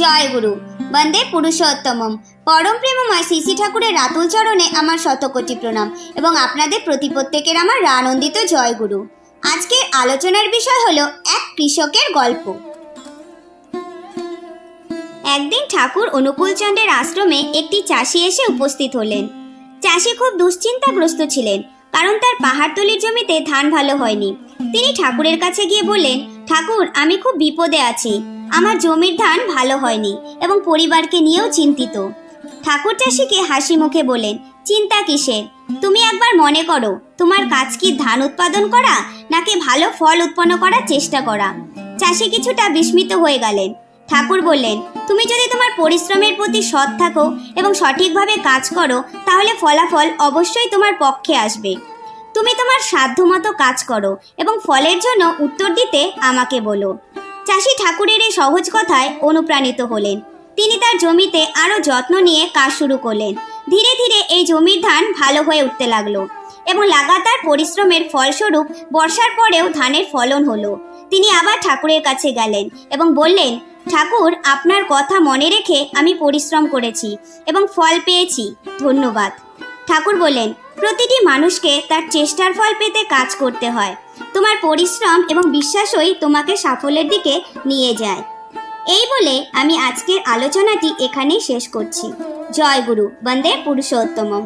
জয় গুরু। বন্দে পুরুষোত্তমম। পরম প্রেমময় শ্রী ঠাকুরের রাতুল চরণে আমার শতকোটি প্রণাম এবং আপনাদের প্রতি প্রত্যেকের আমার আনন্দিত জয় গুরু। আজকের আলোচনার বিষয় হলো এক কৃষকের গল্প। একদিন ঠাকুর অনুকূলচন্দ্রের আশ্রমে একটি চাষি এসে উপস্থিত হলেন। চাষি খুব দুশ্চিন্তাগ্রস্ত ছিলেন, কারণ তার পাহাড়তলির জমিতে ধান ভালো হয়নি। তিনি ঠাকুরের কাছে গিয়ে বললেন, ঠাকুর, আমি খুব বিপদে আছি। আমার জমির ধান ভালো হয়নি এবং পরিবারকে নিয়েও চিন্তিত। ঠাকুর চাষিকে হাসি মুখে বলেন, চিন্তা কিসের? তুমি একবার মনে করো, তোমার কাজ কি ধান উৎপাদন করা নাকি ভালো ফল উৎপন্ন করার চেষ্টা করা? চাষি কিছুটা বিস্মিত হয়ে গেলেন। ঠাকুর বললেন, তুমি যদি তোমার পরিশ্রমের প্রতি সৎ থাকো এবং সঠিকভাবে কাজ করো, তাহলে ফলাফল অবশ্যই তোমার পক্ষে আসবে। তুমি তোমার সাধ্যমতো কাজ করো এবং ফলের জন্য উত্তর দিতে আমাকে বলো। চাষি ঠাকুরের এই সহজ কথায় অনুপ্রাণিত হলেন। তিনি তার জমিতে আরও যত্ন নিয়ে কাজ শুরু করলেন। ধীরে ধীরে এই জমির ধান ভালো হয়ে উঠতে লাগল এবং লাগাতার পরিশ্রমের ফলস্বরূপ বর্ষার পরেও ধানের ফলন হলো। তিনি আবার ঠাকুরের কাছে গেলেন এবং বললেন, ঠাকুর, আপনার কথা মনে রেখে আমি পরিশ্রম করেছি এবং ফল পেয়েছি। ধন্যবাদ। ঠাকুর বললেন, প্রতিটি মানুষকে তার চেষ্টার ফল পেতে কাজ করতে হয়। তোমার পরিশ্রম এবং বিশ্বাসই তোমাকে সাফল্যের দিকে নিয়ে যায়। এই বলে আমি আজকের আলোচনাটি এখানেই শেষ করছি। জয় গুরু, বন্দে পুরুষোত্তমম।